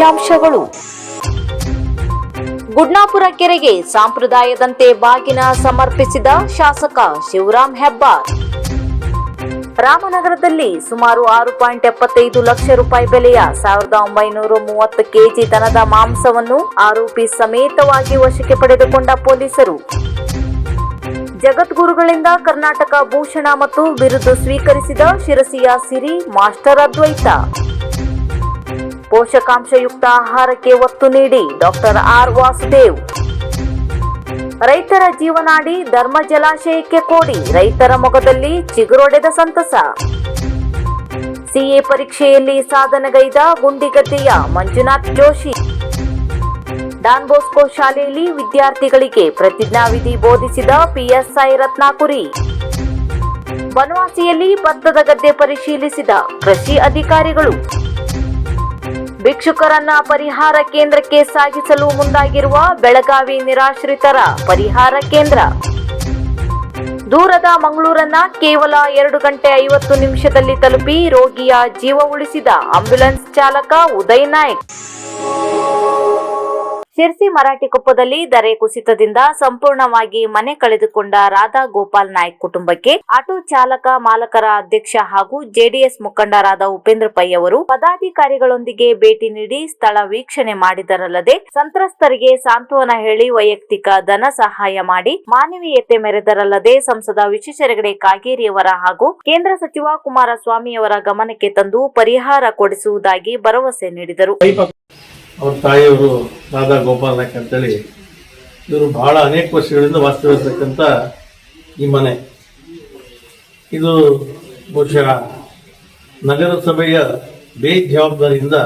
ಮುಖ್ಯಾಂಶಗಳು. ಗುಡ್ನಾಪುರ ಕೆರೆಗೆ ಸಾಂಪ್ರದಾಯದಂತೆ ಬಾಗಿನ ಸಮರ್ಪಿಸಿದ ಶಾಸಕ ಶಿವರಾಮ್ ಹೆಬ್ಬಾರ್. ರಾಮನಗರದಲ್ಲಿ ಸುಮಾರು ಆರು ಪಾಯಿಂಟ್ ಎಪ್ಪತ್ತೈದು ಲಕ್ಷ ರೂಪಾಯಿ ಬೆಲೆಯ ಸಾವಿರದ ಒಂಬೈನೂರ ಮೂವತ್ತು ಕೆಜಿ ದನದ ಮಾಂಸವನ್ನು ಆರೋಪಿ ಸಮೇತವಾಗಿ ವಶಕ್ಕೆ ಪಡೆದುಕೊಂಡ ಪೊಲೀಸರು. ಜಗದ್ಗುರುಗಳಿಂದ ಕರ್ನಾಟಕ ಭೂಷಣ ಮತ್ತು ಬಿರುದು ಸ್ವೀಕರಿಸಿದ ಶಿರಸಿಯ ಸಿರಿ ಮಾಸ್ಟರ್ ಅದ್ವೈತ. ಪೋಷಕಾಂಶಯುಕ್ತ ಆಹಾರಕ್ಕೆ ಒತ್ತು ನೀಡಿ ಡಾಕ್ಟರ್ ಆರ್ ವಾಸುದೇವ್. ರೈತರ ಜೀವನಾಡಿ ಧರ್ಮ ಜಲಾಶಯಕ್ಕೆ ಕೋಡಿ ರೈತರ ಮೊಗದಲ್ಲಿ ಚಿಗುರೊಡೆದ ಸಂತಸ. ಸಿಎ ಪರೀಕ್ಷೆಯಲ್ಲಿ ಸಾಧನೆಗೈದ ಗುಂಡಿಗದ್ದೆಯ ಮಂಜುನಾಥ್ ಜೋಶಿ. ಡಾನ್ ಬೋಸ್ಕೋ ಶಾಲೆಯಲ್ಲಿ ವಿದ್ಯಾರ್ಥಿಗಳಿಗೆ ಪ್ರತಿಜ್ಞಾವಿಧಿ ಬೋಧಿಸಿದ ಪಿಎಸ್ಐ ರತ್ನಾಕುರಿ. ಬನವಾಸಿಯಲ್ಲಿ ಭತ್ತದ ಗದ್ದೆ ಪರಿಶೀಲಿಸಿದ ಕೃಷಿ ಅಧಿಕಾರಿಗಳು. ಭಿಕ್ಷುಕರನ್ನ ಪರಿಹಾರ ಕೇಂದ್ರಕ್ಕೆ ಸಾಗಿಸಲು ಮುಂದಾಗಿರುವ ಬೆಳಗಾವಿ ನಿರಾಶ್ರಿತರ ಪರಿಹಾರ ಕೇಂದ್ರ. ದೂರದ ಮಂಗಳೂರನ್ನ ಕೇವಲ ಎರಡು ಗಂಟೆ ಐವತ್ತು ನಿಮಿಷದಲ್ಲಿ ತಲುಪಿ ರೋಗಿಯ ಜೀವ ಉಳಿಸಿದ ಆಂಬ್ಯುಲೆನ್ಸ್ ಚಾಲಕ ಉದಯ್ ನಾಯ್ಕ್. ಶಿರ್ಸಿ ಮರಾಠಿಕೊಪ್ಪದಲ್ಲಿ ದರೆ ಕುಸಿತದಿಂದ ಸಂಪೂರ್ಣವಾಗಿ ಮನೆ ಕಳೆದುಕೊಂಡ ರಾಧಾ ಗೋಪಾಲ್ ನಾಯ್ಕ್ ಕುಟುಂಬಕ್ಕೆ ಆಟೋ ಚಾಲಕ ಮಾಲಕರ ಅಧ್ಯಕ್ಷ ಹಾಗೂ ಜೆಡಿಎಸ್ ಮುಖಂಡರಾದ ಉಪೇಂದ್ರ ಪೈ ಅವರು ಪದಾಧಿಕಾರಿಗಳೊಂದಿಗೆ ಭೇಟಿ ನೀಡಿ ಸ್ಥಳ ವೀಕ್ಷಣೆ ಮಾಡಿದರಲ್ಲದೆ ಸಂತ್ರಸ್ತರಿಗೆ ಸಾಂತ್ವನ ಹೇಳಿ ವೈಯಕ್ತಿಕ ಧನ ಸಹಾಯ ಮಾಡಿ ಮಾನವೀಯತೆ ಮೆರೆದರಲ್ಲದೆ ಸಂಸದ ವಿಶ್ವೇಶ್ವರಗಡೆ ಕಾಗೇರಿಯವರ ಹಾಗೂ ಕೇಂದ್ರ ಸಚಿವ ಕುಮಾರಸ್ವಾಮಿಯವರ ಗಮನಕ್ಕೆ ತಂದು ಪರಿಹಾರ ಕೊಡಿಸುವುದಾಗಿ ಭರವಸೆ ನೀಡಿದರು. ಅವ್ರ ತಾಯಿಯವರು ರಾಧಾ ಗೋಪಾಲ್ ನಾಯ್ಕ ಅಂತೇಳಿ, ಇವರು ಬಹಳ ಅನೇಕ ವರ್ಷಗಳಿಂದ ವಾಸ್ತವಿರ್ತಕ್ಕಂಥ ಈ ಮನೆ. ಇದು ಬಹುಶಃ ನಗರಸಭೆಯ ಬೇಜವಾಬ್ದಾರಿಯಿಂದ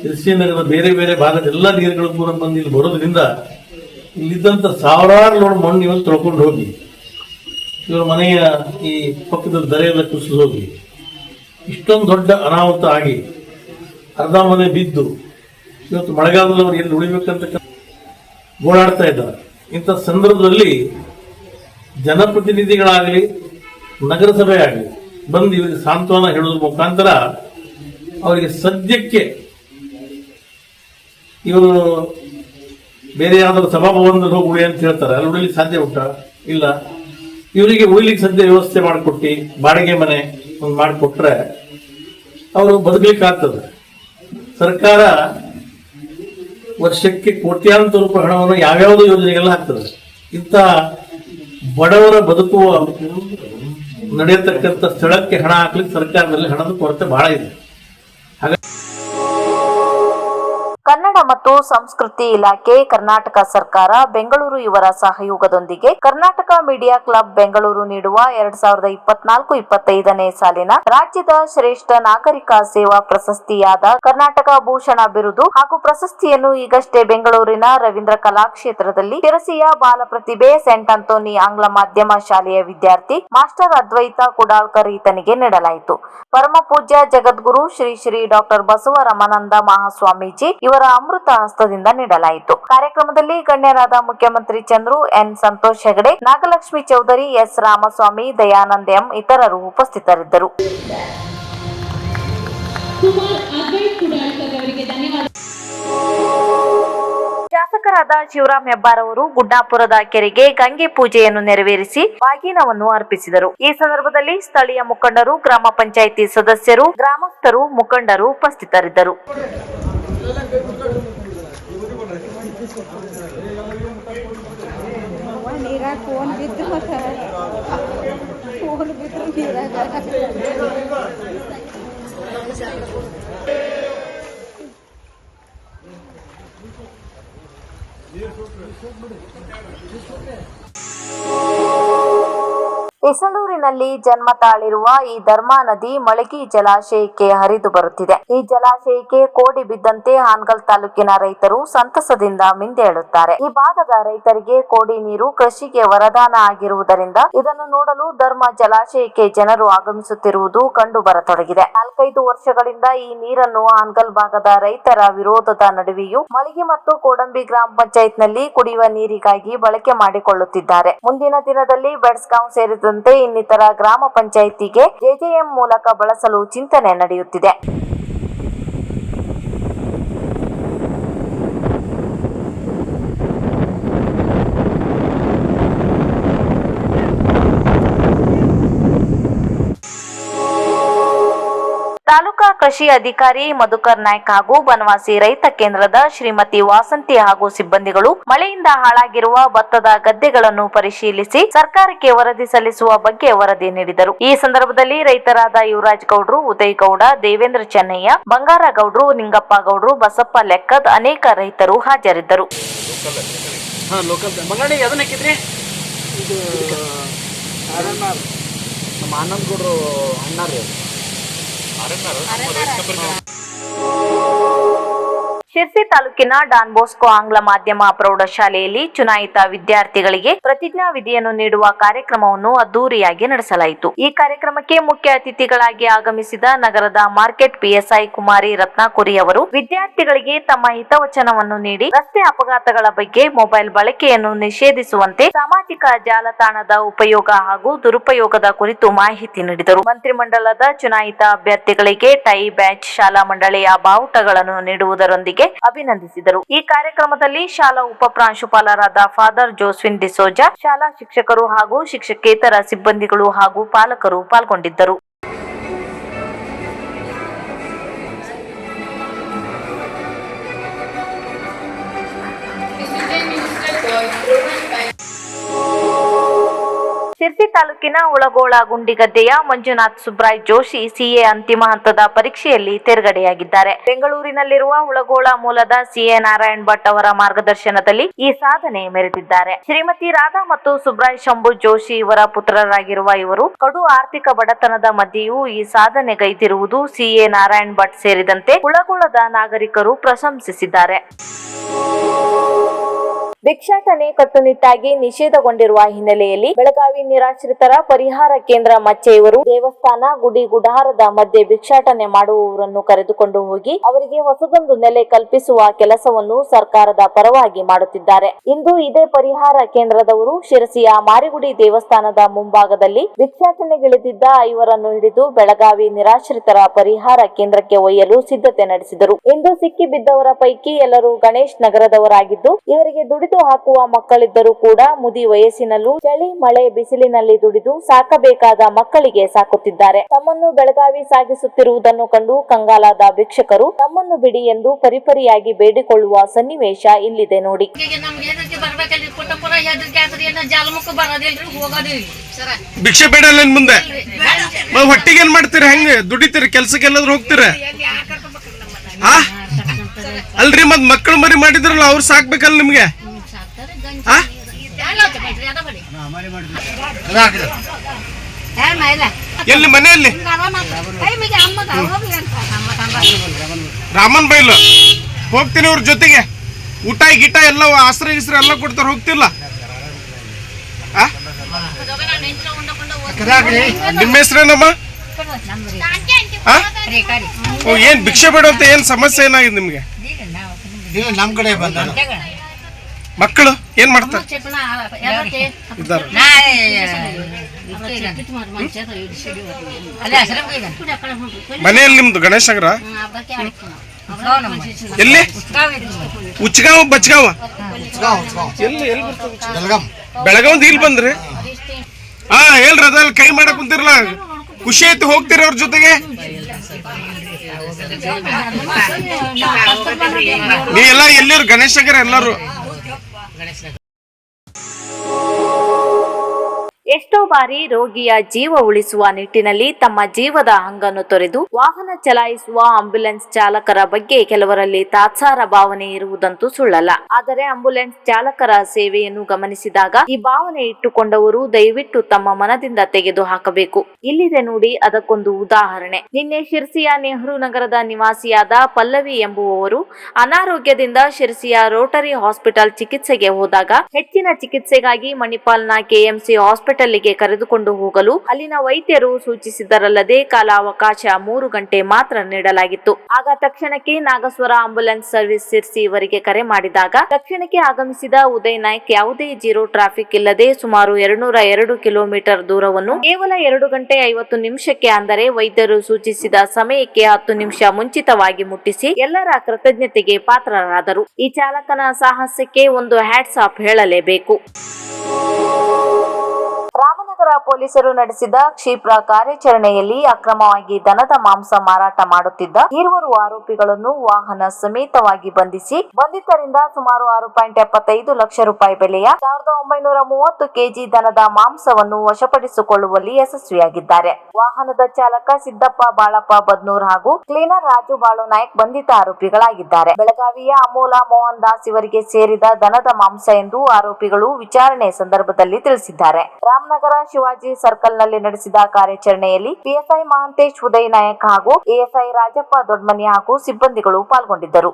ಶಿರ್ಸಿ ನಗರದ ಬೇರೆ ಬೇರೆ ಭಾಗದ ಎಲ್ಲ ನೀರುಗಳು ಕೂಡ ಬಂದು ಇಲ್ಲಿ ಬರೋದ್ರಿಂದ ಇಲ್ಲಿದ್ದಂಥ ಸಾವಿರಾರು ಲೋಡ್ ಮಣ್ಣು ಇವತ್ತು ತೊಳ್ಕೊಂಡು ಹೋಗಿ. ಇವರ ಮನೆಯ ಈ ಪಕ್ಕದ ದರೆಯೆಲ್ಲ ಕುಸಿದು ಹೋಗಿ. ಇಷ್ಟೊಂದು ದೊಡ್ಡ ಅನಾಹುತ ಆಗಿ ಅರ್ಧ ಮನೆ ಬಿದ್ದು ಇವತ್ತು ಮಳೆಗಾಲದಲ್ಲಿ ಅವ್ರು ಎಲ್ಲಿ ಉಳಿಬೇಕಂತ ಓಡಾಡ್ತಾ ಇದ್ದಾರೆ. ಇಂಥ ಸಂದರ್ಭದಲ್ಲಿ ಜನಪ್ರತಿನಿಧಿಗಳಾಗಲಿ ನಗರಸಭೆ ಆಗಲಿ ಬಂದು ಇವರಿಗೆ ಸಾಂತ್ವನ ಹೇಳೋದ್ರ ಮುಖಾಂತರ ಅವರಿಗೆ ಸದ್ಯಕ್ಕೆ ಇವರು ಬೇರೆ ಯಾವ್ದಾದ್ರು ಸಭಾಭವನದಲ್ಲಿ ಹೋಗಿ ಉಳಿ ಅಂತ ಹೇಳ್ತಾರೆ. ಅಲ್ಲಿ ಉಳಿಲಿಕ್ಕೆ ಸಾಧ್ಯ ಉಂಟಾ? ಇಲ್ಲ. ಇವರಿಗೆ ಉಳಿಲಿಕ್ಕೆ ಸದ್ಯ ವ್ಯವಸ್ಥೆ ಮಾಡಿಕೊಟ್ಟು, ಬಾಡಿಗೆ ಮನೆ ಒಂದು ಮಾಡಿಕೊಟ್ರೆ ಅವರು ಬದುಕಲಿಕ್ಕೆ ಆಗ್ತದೆ ಸರ್ಕಾರ ವರ್ಷಕ್ಕೆ ಕೋಟ್ಯಾಂತರ ರೂಪಾಯಿ ಹಣವನ್ನು ಯಾವ್ಯಾವುದೋ ಯೋಜನೆಗೆಲ್ಲ ಹಾಕ್ತದೆ. ಇಂಥ ಬಡವರ ಬದುಕುವ ನಡೆಯತಕ್ಕಂಥ ಸ್ಥಳಕ್ಕೆ ಹಣ ಹಾಕ್ಲಿಕ್ಕೆ ಸರ್ಕಾರದಲ್ಲಿ ಹಣದ ಕೊರತೆ ಬಹಳ ಇದೆ. ಮತ್ತು ಸಂಸ್ಕೃತಿ ಇಲಾಖೆ, ಕರ್ನಾಟಕ ಸರ್ಕಾರ, ಬೆಂಗಳೂರು ಇವರ ಸಹಯೋಗದೊಂದಿಗೆ ಕರ್ನಾಟಕ ಮೀಡಿಯಾ ಕ್ಲಬ್ ಬೆಂಗಳೂರು ನೀಡುವ ಎರಡ್ ಸಾವಿರದ ಇಪ್ಪತ್ನಾಲ್ಕು ಇಪ್ಪತ್ತೈದನೇ ಸಾಲಿನ ರಾಜ್ಯದ ಶ್ರೇಷ್ಠ ನಾಗರಿಕ ಸೇವಾ ಪ್ರಶಸ್ತಿಯಾದ ಕರ್ನಾಟಕ ಭೂಷಣ ಬಿರುದು ಹಾಗೂ ಪ್ರಶಸ್ತಿಯನ್ನು ಈಗಷ್ಟೇ ಬೆಂಗಳೂರಿನ ರವೀಂದ್ರ ಕಲಾಕ್ಷೇತ್ರದಲ್ಲಿ ಶಿರಸಿಯ ಬಾಲ ಪ್ರತಿಭೆ ಸೆಂಟ್ ಅಂತೋನಿ ಆಂಗ್ಲ ಮಾಧ್ಯಮ ಶಾಲೆಯ ವಿದ್ಯಾರ್ಥಿ ಮಾಸ್ಟರ್ ಅದ್ವೈತ ಕುಡಾಳ್ಕರ್ ಈತನಿಗೆ ನೀಡಲಾಯಿತು. ಪರಮ ಪೂಜ್ಯ ಜಗದ್ಗುರು ಶ್ರೀ ಶ್ರೀ ಡಾಕ್ಟರ್ ಬಸವ ರಮಾನಂದ ಮಹಾಸ್ವಾಮೀಜಿ ಇವರ ಅಮೃತ ಹಸ್ತದಿಂದ ನೀಡಲಾಯಿತು. ಕಾರ್ಯಕ್ರಮದಲ್ಲಿ ಗಣ್ಯರಾದ Mukhyamantri Chandru N. Santosh Hegde Nagalakshmi Chaudhary S. Ramaswamy Dayanand M ಇತರರು ಉಪಸ್ಥಿತರಿದ್ದರು. ಶಾಸಕರಾದ ಶಿವರಾಮ್ ಹೆಬ್ಬಾರ್ ಅವರು ಗುಡ್ಡಾಪುರದ ಕೆರೆಗೆ ಗಂಗೆ ಪೂಜೆಯನ್ನು ನೆರವೇರಿಸಿ ಬಾಗಿನವನ್ನು ಅರ್ಪಿಸಿದರು. ಈ ಸಂದರ್ಭದಲ್ಲಿ ಸ್ಥಳೀಯ ಮುಖಂಡರು ಗ್ರಾಮ ಪಂಚಾಯಿತಿ ಸದಸ್ಯರು ಗ್ರಾಮಸ್ಥರು ಮುಖಂಡರು ಉಪಸ್ಥಿತರಿದ್ದರು. ನೀರಾಗ ಫೋನ್ ಬಿದ್ದು ಮತ್ತೆ ಫೋನ್ ಬಿದ್ದು ನೀರಾಗ ಇಸಳೂರಿನಲ್ಲಿ ಜನ್ಮ ತಾಳಿರುವ ಈ ಧರ್ಮಾ ನದಿ ಮಳಗಿ ಜಲಾಶಯಕ್ಕೆ ಹರಿದು ಬರುತ್ತಿದೆ. ಈ ಜಲಾಶಯಕ್ಕೆ ಕೋಡಿ ಬಿದ್ದಂತೆ ಹಾನಗಲ್ ತಾಲೂಕಿನ ರೈತರು ಸಂತಸದಿಂದ ಮಿಂದೇಳುತ್ತಾರೆ ಈ ಭಾಗದ ರೈತರಿಗೆ ಕೋಡಿ ನೀರು ಕೃಷಿಗೆ ವರದಾನ ಆಗಿರುವುದರಿಂದ ಇದನ್ನು ನೋಡಲು ಧರ್ಮ ಜಲಾಶಯಕ್ಕೆ ಜನರು ಆಗಮಿಸುತ್ತಿರುವುದು ಕಂಡು ಬರತೊಡಗಿದೆ. ನಾಲ್ಕೈದು ವರ್ಷಗಳಿಂದ ಈ ನೀರನ್ನು ಹಾನಗಲ್ ಭಾಗದ ರೈತರ ವಿರೋಧದ ನಡುವೆಯೂ ಮಳಿಗೆ ಮತ್ತು ಕೋಡಂಬಿ ಗ್ರಾಮ ಪಂಚಾಯತ್ನಲ್ಲಿ ಕುಡಿಯುವ ನೀರಿಗಾಗಿ ಬಳಕೆ ಮಾಡಿಕೊಳ್ಳುತ್ತಿದ್ದಾರೆ. ಮುಂದಿನ ದಿನದಲ್ಲಿ ಬೆಡ್ಸ್ಗಾಂವ್ ಸೇರಿದಂತೆ ಇನ್ನಿತರ ಗ್ರಾಮ ಪಂಚಾಯಿತಿಗೆ ಜೆಜೆಎಂ ಮೂಲಕ ಬಳಸಲು ಚಿಂತನೆ ನಡೆಯುತ್ತಿದೆ. ಕೃಷಿ ಅಧಿಕಾರಿ ಮಧುಕರ್ ನಾಯ್ಕ ಹಾಗೂ ಬನವಾಸಿ ರೈತ ಕೇಂದ್ರದ ಶ್ರೀಮತಿ ವಾಸಂತಿ ಹಾಗೂ ಸಿಬ್ಬಂದಿಗಳು ಮಳೆಯಿಂದ ಹಾಳಾಗಿರುವ ಭತ್ತದ ಗದ್ದೆಗಳನ್ನು ಪರಿಶೀಲಿಸಿ ಸರ್ಕಾರಕ್ಕೆ ವರದಿ ಸಲ್ಲಿಸುವ ಬಗ್ಗೆ ವರದಿ ನೀಡಿದರು. ಈ ಸಂದರ್ಭದಲ್ಲಿ ರೈತರಾದ ಯುವರಾಜ್ ಗೌಡ್ರು ಉದಯ್ ಗೌಡ ದೇವೇಂದ್ರ ಚೆನ್ನಯ್ಯ ಬಂಗಾರ ಗೌಡ್ರು ನಿಂಗಪ್ಪ ಗೌಡ್ರು ಬಸಪ್ಪ ಲೆಕ್ಕದ್ ಅನೇಕ ರೈತರು ಹಾಜರಿದ್ದರು. ನಮ್ಮ ಆನಂದ್ ಗೌಡ್ರು ಅಣ್ಣಾರ అరన్నారు. ಶಿರ್ಸಿ ತಾಲೂಕಿನ ಡಾನ್ ಬೋಸ್ಕೋ ಆಂಗ್ಲ ಮಾಧ್ಯಮ ಪ್ರೌಢಶಾಲೆಯಲ್ಲಿ ಚುನಾಯಿತ ವಿದ್ಯಾರ್ಥಿಗಳಿಗೆ ಪ್ರತಿಜ್ಞಾ ವಿಧಿಯನ್ನು ನೀಡುವ ಕಾರ್ಯಕ್ರಮವನ್ನು ಅದ್ದೂರಿಯಾಗಿ ನಡೆಸಲಾಯಿತು. ಈ ಕಾರ್ಯಕ್ರಮಕ್ಕೆ ಮುಖ್ಯ ಅತಿಥಿಗಳಾಗಿ ಆಗಮಿಸಿದ ನಗರದ ಮಾರ್ಕೆಟ್ ಪಿಎಸ್ಐ ಕುಮಾರಿ ರತ್ನಾಕುರಿ ಅವರು ವಿದ್ಯಾರ್ಥಿಗಳಿಗೆ ತಮ್ಮ ಹಿತವಚನವನ್ನು ನೀಡಿ ರಸ್ತೆ ಅಪಘಾತಗಳ ಬಗ್ಗೆ ಮೊಬೈಲ್ ಬಳಕೆಯನ್ನು ನಿಷೇಧಿಸುವಂತೆ ಸಾಮಾಜಿಕ ಜಾಲತಾಣದ ಉಪಯೋಗ ಹಾಗೂ ದುರುಪಯೋಗದ ಕುರಿತು ಮಾಹಿತಿ ನೀಡಿದರು. ಮಂತ್ರಿಮಂಡಲದ ಚುನಾಯಿತ ಅಭ್ಯರ್ಥಿಗಳಿಗೆ ಟೈ ಬ್ಯಾಚ್ ಶಾಲಾ ಮಂಡಳಿಯ ಬಾವುಟಗಳನ್ನು ನೀಡುವುದರೊಂದಿಗೆ ಅಭಿನಂದಿಸಿದರು. ಈ ಕಾರ್ಯಕ್ರಮದಲ್ಲಿ ಶಾಲಾ ಉಪ ಪ್ರಾಂಶುಪಾಲರಾದ ಫಾದರ್ ಜೋಸ್ವಿನ್ ಡಿಸೋಜಾ, ಶಾಲಾ ಶಿಕ್ಷಕರು ಹಾಗೂ ಶಿಕ್ಷಕೇತರ ಸಿಬ್ಬಂದಿಗಳು ಹಾಗೂ ಪಾಲಕರು ಪಾಲ್ಗೊಂಡಿದ್ದರು. ಶಿರ್ಸಿ ತಾಲೂಕಿನ ಉಳಗೋಳ ಗುಂಡಿಗದ್ದೆಯ ಮಂಜುನಾಥ್ ಸುಬ್ರಾಯ್ ಜೋಶಿ ಸಿಎ ಅಂತಿಮ ಹಂತದ ಪರೀಕ್ಷೆಯಲ್ಲಿ ತೇರ್ಗಡೆಯಾಗಿದ್ದಾರೆ. ಬೆಂಗಳೂರಿನಲ್ಲಿರುವ ಉಳಗೋಳ ಮೂಲದ ಸಿಎ ನಾರಾಯಣ್ ಭಟ್ ಅವರ ಮಾರ್ಗದರ್ಶನದಲ್ಲಿ ಈ ಸಾಧನೆ ಮೆರೆದಿದ್ದಾರೆ. ಶ್ರೀಮತಿ ರಾಧಾ ಮತ್ತು ಸುಬ್ರಾಯ್ ಶಂಭು ಜೋಶಿ ಇವರ ಪುತ್ರರಾಗಿರುವ ಇವರು ಕಡು ಆರ್ಥಿಕ ಬಡತನದ ಮಧ್ಯೆಯೂ ಈ ಸಾಧನೆಗೈದಿರುವುದು ಸಿಎ ನಾರಾಯಣ್ ಭಟ್ ಸೇರಿದಂತೆ ಉಳಗೋಳದ ನಾಗರಿಕರು ಪ್ರಶಂಸಿಸಿದ್ದಾರೆ. ಭಿಕ್ಷಾಟನೆ ಕಟ್ಟುನಿಟ್ಟಾಗಿ ನಿಷೇಧಗೊಂಡಿರುವ ಹಿನ್ನೆಲೆಯಲ್ಲಿ ಬೆಳಗಾವಿ ನಿರಾಶ್ರಿತರ ಪರಿಹಾರ ಕೇಂದ್ರ ಮಚ್ಚೆಯವರು ದೇವಸ್ಥಾನ, ಗುಡಿ, ಗುಡಾರದ ಮಧ್ಯೆ ಭಿಕ್ಷಾಟನೆ ಮಾಡುವವರನ್ನು ಕರೆದುಕೊಂಡು ಹೋಗಿ ಅವರಿಗೆ ಹೊಸದೊಂದು ನೆಲೆ ಕಲ್ಪಿಸುವ ಕೆಲಸವನ್ನು ಸರ್ಕಾರದ ಪರವಾಗಿ ಮಾಡುತ್ತಿದ್ದಾರೆ. ಇಂದು ಇದೇ ಪರಿಹಾರ ಕೇಂದ್ರದವರು ಶಿರಸಿಯ ಮಾರಿಗುಡಿ ದೇವಸ್ಥಾನದ ಮುಂಭಾಗದಲ್ಲಿ ಭಿಕ್ಷಾಟನೆಗಿಳಿದಿದ್ದ ಐವರನ್ನು ಹಿಡಿದು ಬೆಳಗಾವಿ ನಿರಾಶ್ರಿತರ ಪರಿಹಾರ ಕೇಂದ್ರಕ್ಕೆ ಒಯ್ಯಲು ಸಿದ್ಧತೆ ನಡೆಸಿದರು. ಇಂದು ಸಿಕ್ಕಿಬಿದ್ದವರ ಪೈಕಿ ಎಲ್ಲರೂ ಗಣೇಶ್ ನಗರದವರಾಗಿದ್ದು, ಇವರಿಗೆ ದುಡಿದು ಹಾಕುವ ಮಕ್ಕಳಿದ್ದರೂ ಕೂಡ ಮುದಿ ವಯಸ್ಸಿನಲ್ಲೂ ಚಳಿ ಮಳೆ ಬಿಸಿಲಿನಲ್ಲಿ ದುಡಿದು ಸಾಕಬೇಕಾದ ಮಕ್ಕಳಿಗೆ ಸಾಕುತ್ತಿದ್ದಾರೆ. ತಮ್ಮನ್ನು ಬೆಳಗಾವಿ ಸಾಗಿಸುತ್ತಿರುವುದನ್ನು ಕಂಡು ಕಂಗಾಲಾದ ಭಿಕ್ಷಕರು ತಮ್ಮನ್ನು ಬಿಡಿ ಎಂದು ಪರಿಪರಿಯಾಗಿ ಬೇಡಿಕೊಳ್ಳುವ ಸನ್ನಿವೇಶ ಇಲ್ಲಿದೆ ನೋಡಿ. ಭಿಕ್ಷೆ ಬೇಡಲ್ಲ ಮುಂದೆ? ಹೊಟ್ಟಿಗೆ ಏನ್ ಮಾಡ್ತೀರಿ? ಹೆಂಗ? ದುಡಿತೀರಿ? ಕೆಲ್ಸಕ್ಕೆಲ್ಲಾದ್ರೂ ಹೋಗ್ತೀರ? ಅಲ್ರಿ ಮತ್ ಮಕ್ಕಳು ಮರಿ ಮಾಡಿದ್ರಲ್ಲ ಅವ್ರು ಸಾಕ್ಬೇಕಲ್ಲ ನಿಮ್ಗೆ ಸಾಕ್ತಾರೆ ಆ ಗಂಜಿ ಅದ ಬಡಿ ಏನ್ ಇಲ್ಲ ಎಲ್ಲಿ ಮನೆಯಲ್ಲಿ? ರಾಮನ್ ಬೈಲ್. ಹೋಗ್ತೀನಿ ಇವ್ರ ಜೊತೆಗೆ. ಊಟ ಗಿಟ ಎಲ್ಲ ಆಸ್ರ ಗಿಸ್ರ ಎಲ್ಲ ಕೊಡ್ತಾರ ಹೋಗ್ತಿಲ್ಲ? ನಿಮ್ಮ ಹೆಸ್ರೇನಮ್ಮ? ಓ ಏನ್ ಭಿಕ್ಷೆ ಬೇಡ ಅಂತ ಏನ್ ಸಮಸ್ಯೆ ಏನಾಗಿದೆ ನಿಮ್ಗೆ? ನಮ್ಮ ಕಡೆ ಬಂದ ಮಕ್ಕಳು? ಏನ್ ಮಾಡ್ತಾರೆ? ಇದ್ದಾರ. ಮನೆಯಲ್ಲಿ ನಿಮ್ದು ಗಣೇಶ್ ನಗರ? ಎಲ್ಲಿ? ಉಚ್ಚಗಾವ ಬಚ್ಚಗಾವ ಎಲ್ಲಿ ಬೆಳಗಾವ್ ಇಲ್ಲಿ ಬಂದ್ರಿ? ಹಾ ಹೇಳ್ರಿ ಅದ್ರಲ್ಲಿ ಕೈ ಮಾಡಕ್ ಕುಂತಿರ್ಲ. ಖುಷಿ ಆಯ್ತು ಹೋಗ್ತೀರ ಅವ್ರ ಜೊತೆಗೆ? ನೀ ಎಲ್ಲ ಎಲ್ಲರೂ ಗಣೇಶ್ ನಗರ ಎಲ್ಲರೂ? ಎಷ್ಟೋ ಬಾರಿ ರೋಗಿಯ ಜೀವ ಉಳಿಸುವ ನಿಟ್ಟಿನಲ್ಲಿ ತಮ್ಮ ಜೀವದ ಹಂಗನ್ನು ತೊರೆದು ವಾಹನ ಚಲಾಯಿಸುವ ಆಂಬ್ಯುಲೆನ್ಸ್ ಚಾಲಕರ ಬಗ್ಗೆ ಕೆಲವರಲ್ಲಿ ತಾತ್ಸಾರ ಭಾವನೆ ಇರುವುದಂತೂ ಸುಳ್ಳಲ್ಲ. ಆದರೆ ಆಂಬ್ಯುಲೆನ್ಸ್ ಚಾಲಕರ ಸೇವೆಯನ್ನು ಗಮನಿಸಿದಾಗ ಈ ಭಾವನೆ ಇಟ್ಟುಕೊಂಡವರು ದಯವಿಟ್ಟು ತಮ್ಮ ಮನದಿಂದ ತೆಗೆದು ಹಾಕಬೇಕು ಇಲ್ಲಿದೆ ನೋಡಿ ಅದಕ್ಕೊಂದು ಉದಾಹರಣೆ. ನಿನ್ನೆ ಶಿರ್ಸಿಯ ನೆಹರು ನಗರದ ನಿವಾಸಿಯಾದ ಪಲ್ಲವಿ ಎಂಬುವವರು ಅನಾರೋಗ್ಯದಿಂದ ಶಿರ್ಸಿಯ ರೋಟರಿ ಹಾಸ್ಪಿಟಲ್ ಚಿಕಿತ್ಸೆಗೆ ಹೋದಾಗ ಹೆಚ್ಚಿನ ಚಿಕಿತ್ಸೆಗಾಗಿ ಮಣಿಪಾಲ್ನ ಕೆಎಂಸಿ ಹಾಸ್ಪಿಟಲ್ಗೆ ಕರೆದುಕೊಂಡು ಹೋಗಲು ಅಲ್ಲಿನ ವೈದ್ಯರು ಸೂಚಿಸಿದರಲ್ಲದೆ ಕಾಲಾವಕಾಶ ಮೂರು ಗಂಟೆ ಮಾತ್ರ ನೀಡಲಾಗಿತ್ತು. ಆಗ ತಕ್ಷಣಕ್ಕೆ ನಾಗಸ್ವರ ಆಂಬುಲೆನ್ಸ್ ಸರ್ವಿಸ್ ಸೇರಿಸಿ ಇವರಿಗೆ ಕರೆ ಮಾಡಿದಾಗ ತಕ್ಷಣಕ್ಕೆ ಆಗಮಿಸಿದ ಉದಯ್ ನಾಯ್ಕ್ ಯಾವುದೇ ಜೀರೋ ಟ್ರಾಫಿಕ್ ಇಲ್ಲದೆ ಸುಮಾರು ಎರಡ್ನೂರ ಎರಡು ಕಿಲೋಮೀಟರ್ ದೂರವನ್ನು ಕೇವಲ ಎರಡು ಗಂಟೆ ಐವತ್ತು ನಿಮಿಷಕ್ಕೆ ಅಂದರೆ ವೈದ್ಯರು ಸೂಚಿಸಿದ ಸಮಯಕ್ಕೆ ಹತ್ತು ನಿಮಿಷ ಮುಂಚಿತವಾಗಿ ಮುಟ್ಟಿಸಿ ಎಲ್ಲರ ಕೃತಜ್ಞತೆಗೆ ಪಾತ್ರರಾದರು. ಈ ಚಾಲಕನ ಸಾಹಸಕ್ಕೆ ಒಂದು ಹ್ಯಾಟ್ಸ್ ಆಫ್ ಹೇಳಲೇಬೇಕು. ಪೊಲೀಸರು ನಡೆಸಿದ ಕ್ಷಿಪ್ರ ಕಾರ್ಯಾಚರಣೆಯಲ್ಲಿ ಅಕ್ರಮವಾಗಿ ದನದ ಮಾಂಸ ಮಾರಾಟ ಮಾಡುತ್ತಿದ್ದ ಇರುವರು ಆರೋಪಿಗಳನ್ನು ವಾಹನ ಸಮೇತವಾಗಿ ಬಂಧಿಸಿ, ಬಂಧಿತರಿಂದ ಸುಮಾರು ಆರು ಪಾಯಿಂಟ್ ಎಪ್ಪತ್ತೈದು ಲಕ್ಷ ರೂಪಾಯಿ ಬೆಲೆಯ ಸಾವಿರದ ಒಂಬೈನೂರ ಮೂವತ್ತು ಕೆಜಿ ದನದ ಮಾಂಸವನ್ನು ವಶಪಡಿಸಿಕೊಳ್ಳುವಲ್ಲಿ ಯಶಸ್ವಿಯಾಗಿದ್ದಾರೆ. ವಾಹನದ ಚಾಲಕ ಸಿದ್ದಪ್ಪ ಬಾಳಪ್ಪ ಬದ್ನೂರ್ ಹಾಗೂ ಕ್ಲೀನರ್ ರಾಜು ಬಾಳು ನಾಯಕ್ ಬಂಧಿತ ಆರೋಪಿಗಳಾಗಿದ್ದಾರೆ. ಬೆಳಗಾವಿಯ ಅಮೋಲಾ ಮೋಹನ್ ದಾಸ್ ಇವರಿಗೆ ಸೇರಿದ ದನದ ಮಾಂಸ ಎಂದು ಆರೋಪಿಗಳು ವಿಚಾರಣೆ ಸಂದರ್ಭದಲ್ಲಿ ತಿಳಿಸಿದ್ದಾರೆ. ರಾಮನಗರ ಶಿವಾಜಿ ಸರ್ಕಲ್ನಲ್ಲಿ ನಡೆಸಿದ ಕಾರ್ಯಾಚರಣೆಯಲ್ಲಿ ಪಿಎಸ್ಐ ಮಹಾಂತೇಶ್ ಉದಯ್ ನಾಯಕ್ ಹಾಗೂ ಎಎಸ್ಐ ರಾಜಪ್ಪ ದೊಡ್ಮನಿ ಹಾಗೂ ಸಿಬ್ಬಂದಿಗಳು ಪಾಲ್ಗೊಂಡಿದ್ದರು.